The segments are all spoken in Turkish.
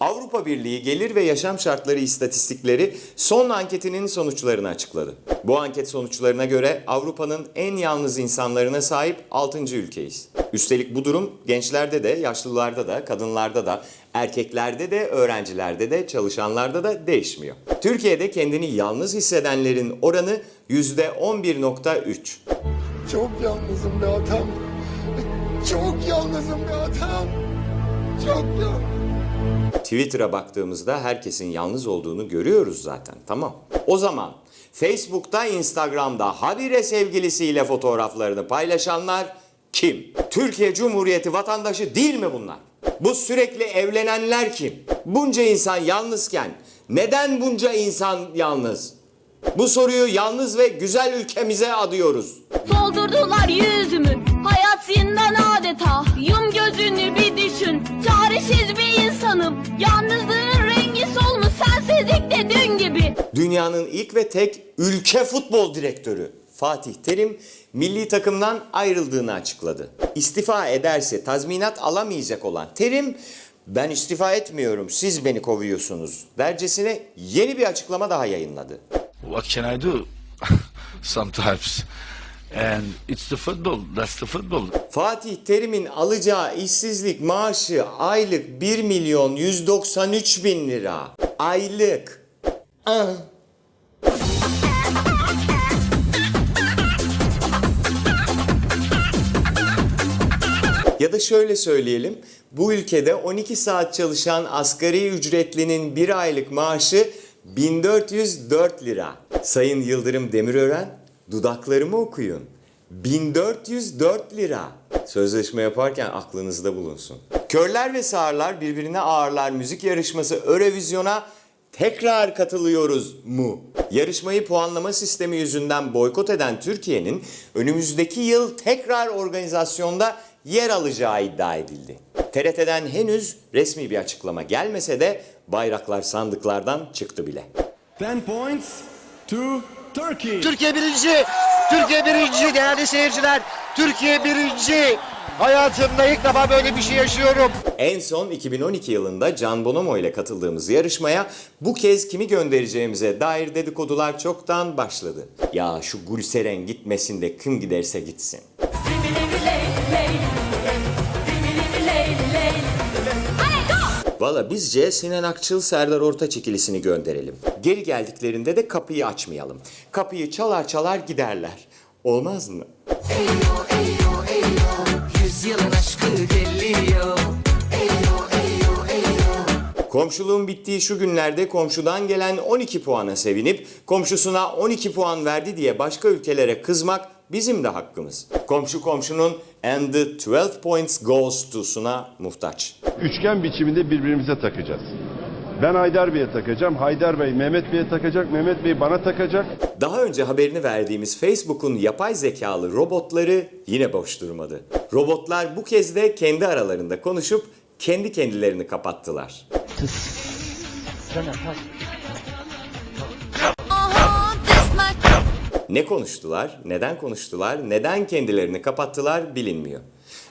Avrupa Birliği Gelir ve Yaşam Şartları İstatistikleri son anketinin sonuçlarını açıkladı. Bu anket sonuçlarına göre Avrupa'nın en yalnız insanlarına sahip 6. ülkeyiz. Üstelik bu durum gençlerde de, yaşlılarda da, kadınlarda da, erkeklerde de, öğrencilerde de, çalışanlarda da değişmiyor. Türkiye'de kendini yalnız hissedenlerin oranı %11.3. Çok yalnızım be atam. Çok yalnızım be atam. Çok yalnızım. Twitter'a baktığımızda herkesin yalnız olduğunu görüyoruz zaten. Tamam. O zaman Facebook'ta, Instagram'da habire sevgilisiyle fotoğraflarını paylaşanlar kim? Türkiye Cumhuriyeti vatandaşı değil mi bunlar? Bu sürekli evlenenler kim? Bunca insan yalnızken neden bunca insan yalnız? Bu soruyu yalnız ve güzel ülkemize adıyoruz. Soldurdular yüzümü Dünyanın ilk ve tek ülke futbol direktörü Fatih Terim milli takımdan ayrıldığını açıkladı. İstifa ederse tazminat alamayacak olan Terim ben istifa etmiyorum siz beni kovuyorsunuz dercesine yeni bir açıklama daha yayınladı. what can I do? Sometimes. And it's the football. That's the football. Fatih Terim'in alacağı işsizlik maaşı aylık 1 milyon 193 bin lira. Aylık. Ah. Ya da şöyle söyleyelim. Bu ülkede 12 saat çalışan asgari ücretlinin bir aylık maaşı 1404 lira. Sayın Yıldırım Demirören, dudaklarımı okuyun. 1404 lira. Sözleşme yaparken aklınızda bulunsun. Körler ve sağırlar birbirine ağırlar müzik yarışması Eurovision'a tekrar katılıyoruz mu? Yarışmayı puanlama sistemi yüzünden boykot eden Türkiye'nin önümüzdeki yıl tekrar organizasyonda yer alacağı iddia edildi. TRT'den henüz resmi bir açıklama gelmese de bayraklar sandıklardan çıktı bile. 10 points to Turkey. Türkiye birinci. Türkiye birinci değerli seyirciler. Türkiye birinci. Hayatımda ilk defa böyle bir şey yaşıyorum. En son 2012 yılında Can Bonomo ile katıldığımız yarışmaya bu kez kimi göndereceğimize dair dedikodular çoktan başladı. Ya şu Gülseren gitmesin de kim giderse gitsin. Valla bizce Sinan Akçıl Serdar Ortaç ikilisini gönderelim. Geri geldiklerinde de kapıyı açmayalım. Kapıyı çalar çalar giderler. Olmaz mı? Yüzyılın aşkı geliyor Komşuluğun bittiği şu günlerde komşudan gelen 12 puana sevinip komşusuna 12 puan verdi diye başka ülkelere kızmak bizim de hakkımız. Komşu komşunun and the 12 points goes to'suna muhtaç. Üçgen biçiminde birbirimize takacağız. Ben Haydar Bey'e takacağım, Haydar Bey Mehmet Bey'e takacak, Mehmet Bey bana takacak. Daha önce haberini verdiğimiz Facebook'un yapay zekalı robotları yine boş durmadı. Robotlar bu kez de kendi aralarında konuşup kendi kendilerini kapattılar. Ne konuştular, neden konuştular, neden kendilerini kapattılar bilinmiyor.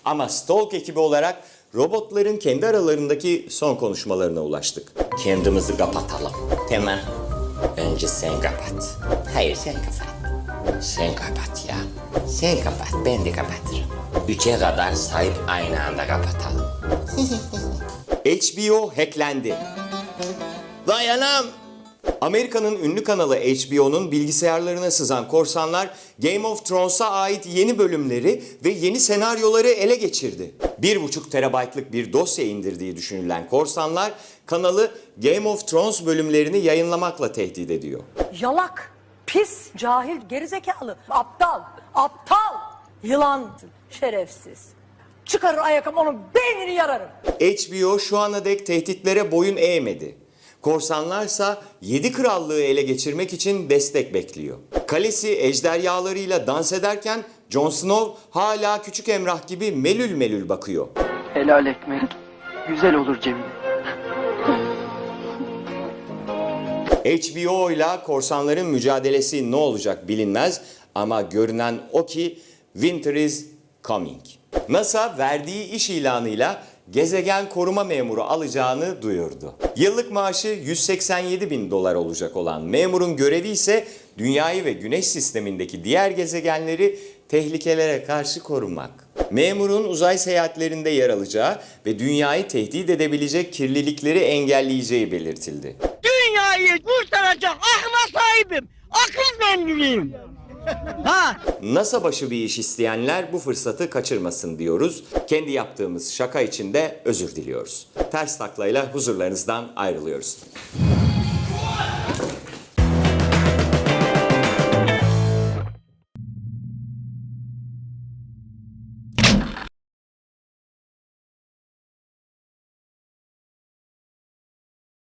Ama Stalk ekibi olarak robotların kendi aralarındaki son konuşmalarına ulaştık. Kendimizi kapatalım. Tamam. Önce sen kapat. Hayır sen kapat. Sen kapat ya. Sen kapat, ben de kapatırım. Üçe kadar sayıp aynı anda kapatalım. HBO hacklendi. Dayanam. Amerika'nın ünlü kanalı HBO'nun bilgisayarlarına sızan korsanlar Game of Thrones'a ait yeni bölümleri ve yeni senaryoları ele geçirdi. 1,5 terabaytlık bir dosya indirdiği düşünülen korsanlar kanalı Game of Thrones bölümlerini yayınlamakla tehdit ediyor. Yalak, pis, cahil, gerizekalı, aptal, aptal, yılan, şerefsiz. Çıkarır ayakkabı onun beynini yararım. HBO şu ana dek tehditlere boyun eğmedi. Korsanlarsa 7 krallığı ele geçirmek için destek bekliyor. Kalesi ejderhalarıyla dans ederken Jon Snow hala küçük Emrah gibi melül melül bakıyor. Helal ekmek. Güzel olur Cemile. HBO ile korsanların mücadelesi ne olacak bilinmez ama görünen o ki Winter is coming. NASA verdiği iş ilanıyla gezegen koruma memuru alacağını duyurdu. Yıllık maaşı 187 bin dolar olacak olan memurun görevi ise dünyayı ve güneş sistemindeki diğer gezegenleri tehlikelere karşı korumak. Memurun uzay seyahatlerinde yer alacağı ve dünyayı tehdit edebilecek kirlilikleri engelleyeceği belirtildi. Dünyayı kurtaracak akla sahibim. Akıl zengiyim. Ha. NASA başı bir iş isteyenler bu fırsatı kaçırmasın diyoruz. Kendi yaptığımız şaka için de özür diliyoruz. Ters taklayla huzurlarınızdan ayrılıyoruz.